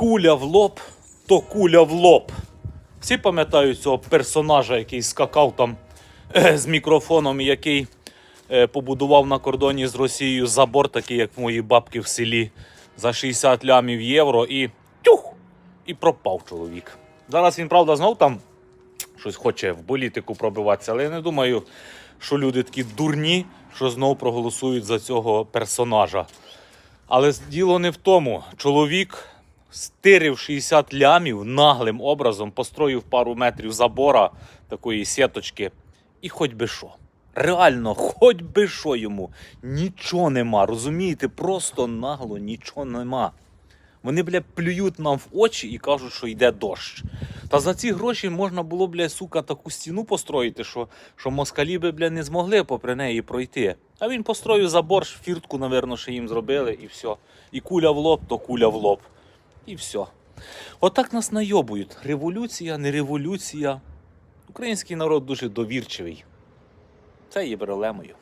Куля в лоб, то куля в лоб. Всі пам'ятають цього персонажа, який скакав там е, з мікрофоном, який е, побудував на кордоні з Росією забор, такий, як в моїй бабки в селі, за 60 лямів євро і тюх! І пропав чоловік. Зараз він, правда, знов там щось хоче в політику пробиватися, але я не думаю, що люди такі дурні, що знов проголосують за цього персонажа. Але діло не в тому. Чоловік стирив 60 лямів наглим образом, построїв пару метрів забора такої сіточки, і хоч би що. Реально, хоч би що йому. Нічого нема, розумієте? Просто нагло нічого нема. Вони, бля, плюють нам в очі і кажуть, що йде дощ. Та за ці гроші можна було, бля, сука, таку стіну построїти, що, що москалі би, бля, не змогли попри неї пройти. А він построїв забор, фіртку, напевно, ще їм зробили, і все. І куля в лоб, то куля в лоб і все. Отак нас найобують. Революція, не революція. Український народ дуже довірчивий. Це є проблемою.